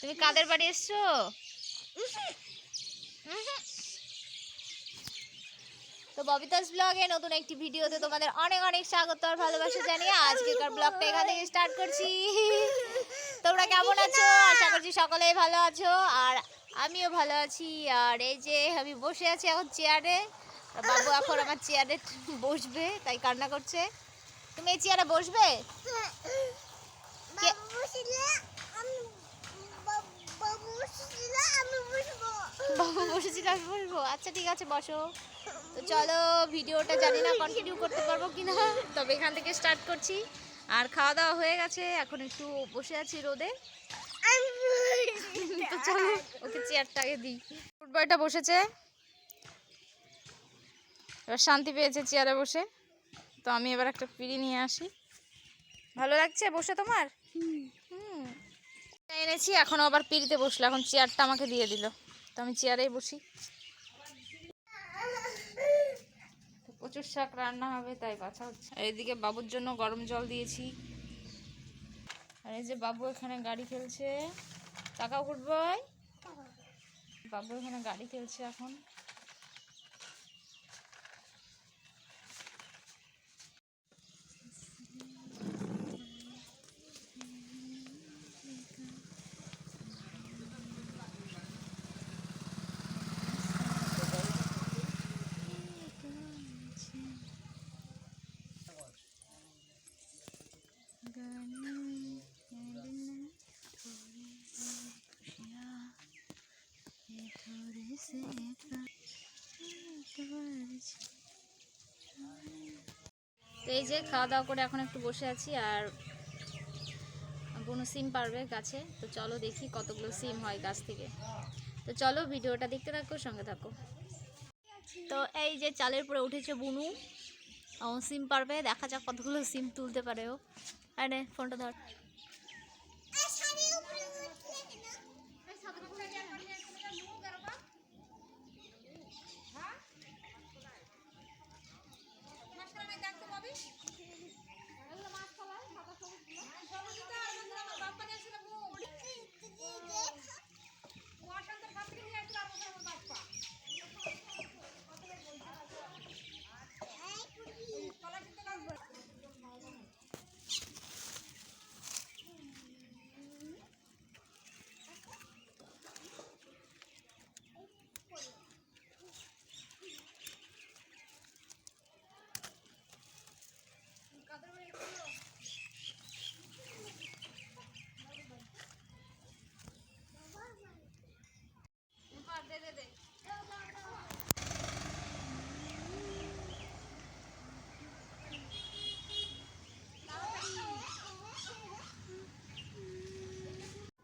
তুমি কাদের বাড়ি এসছো? তো ববিতাস ব্লগে নতুন একটি ভিডিওতে তোমাদের অনেক অনেক স্বাগত আর ভালোবাসা জানিয়ে আজকেকার ব্লগটা এখান থেকে স্টার্ট করছি। তোমরা কেমন আছো? আশা করছি সকলেই ভালো আছো। আর আমিও ভালো আছি। আর এই যে আমি বসে আছি এখন চেয়ারে বাবু এখন আমার চেয়ারে বসবে, তাই কান্না করছে। তুমি এই চেয়ারে বসবে? কে- বাবু বসেছিল আমি বসবো আচ্ছা ঠিক আছে বসো। তো চলো ভিডিওটা জানি না কন্টিনিউ করতে পারব কি না তবে এখান থেকে স্টার্ট করছি। আর খাওয়া দাওয়া হয়ে গেছে এখন একটু বসে আছি রোদে। তো চলো ওকে চেয়ারটা আগে দিই। ফুটবলটা বসেছে। এবার শান্তি পেয়েছে চেয়ারে বসে। তো আমি এবার একটা পিড়ি নিয়ে আসি। ভালো লাগছে বসে তোমার? হুম। এনেছি এখন আবার পিড়িতে বসল এখন চেয়ারটা আমাকে দিয়ে দিল। তো আমি চেয়ারেই বসি। প্রচুর শাক রান্না হবে, তাই বাছা হচ্ছে। আর এদিকে বাবুর জন্য গরম জল দিয়েছি। আর এই যে বাবু এখানে গাড়ি খেলছে। টাকাও ফুটবয় বাবু এখানে গাড়ি খেলছে এখন। তো এই যে খাওয়া দাওয়া করে এখন একটু বসে আছি আর কোনো সিম পারবে গাছে। তো চলো দেখি কতগুলো সিম হয় গাছ থেকে। তো চলো ভিডিওটা দেখতে থাকো, সঙ্গে থাকো। তো এই যে চালের পরে উঠেছে বুনু। সিম পারবে, দেখা যাক কতগুলো সিম তুলতে পারে ও। আরে ফোনটা ধর।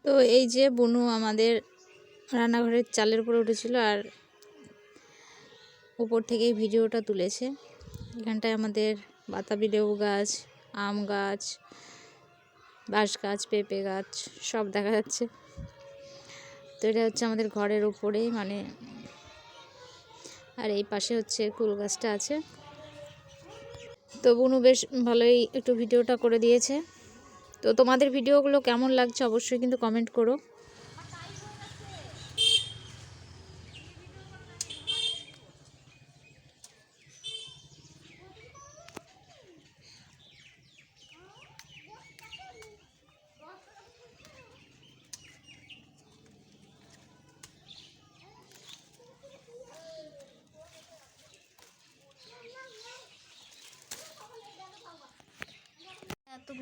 তো এই যে বনু আমাদের রান্নাঘরের চালের উপরে উঠেছিল আর উপর থেকেই ভিডিওটা তুলেছে। এখানটায় আমাদের বাতাবি লেবু গাছ, আম গাছ, বাঁশ গাছ, পেঁপে গাছ সব দেখা যাচ্ছে। তো এটা হচ্ছে আমাদের ঘরের উপরে মানে আর এই পাশে হচ্ছে কুল গাছটা আছে। তো বনু বেশ ভালোই একটু ভিডিওটা করে দিয়েছে। তো তোমাদের ভিডিওগুলো কেমন লাগছে অবশ্যই কিন্তু কমেন্ট করো।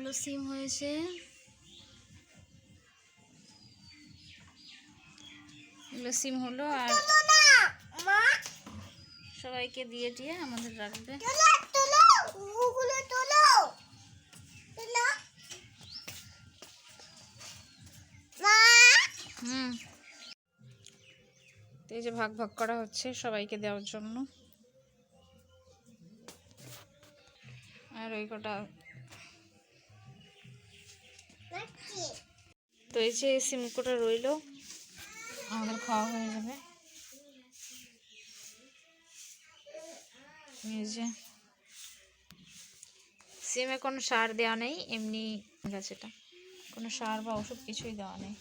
এতগুলো সিম হয়েছে। এগুলো সিম হলো আর সবাইকে দিয়ে দিয়ে আমাদের রাখবে। হুম। এই যে ভাগ ভাগ করা হচ্ছে সবাইকে দেওয়ার জন্য। আর ওই কটা তো এই যে সিম কটা রইল। আমাদের খাওয়া হয়ে যাবে। সিমে কোনো সার দেওয়া নেই, এমনি গাছ এটা। কোনো সার বা ওষুধ কিছুই দেওয়া নেই।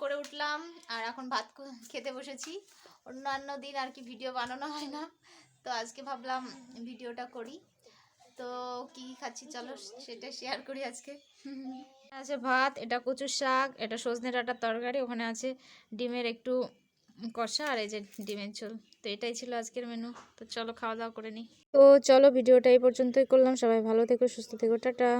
করে উঠলাম, আর এখন ভাত খেতে বসেছি। অন্যান্য দিন আর কি ভিডিও বানানো হয় না। তো আজকে ভাবলাম ভিডিওটা করি। তো কি কি খাচ্ছি চলো, সেটা শেয়ার করি আজকে। আছে ভাত, এটা কচুর শাক, এটা সজনে ডাটার তরকারি, ওখানে আছে ডিমের একটু কষা আর এই যে ডিমের ঝোল। তো এটাই ছিল আজকের মেনু তো চলো খাওয়া দাওয়া করে নিই। তো চলো, ভিডিওটা এই পর্যন্তই করলাম। সবাই ভালো থেকো, সুস্থ থেকো, টাটা।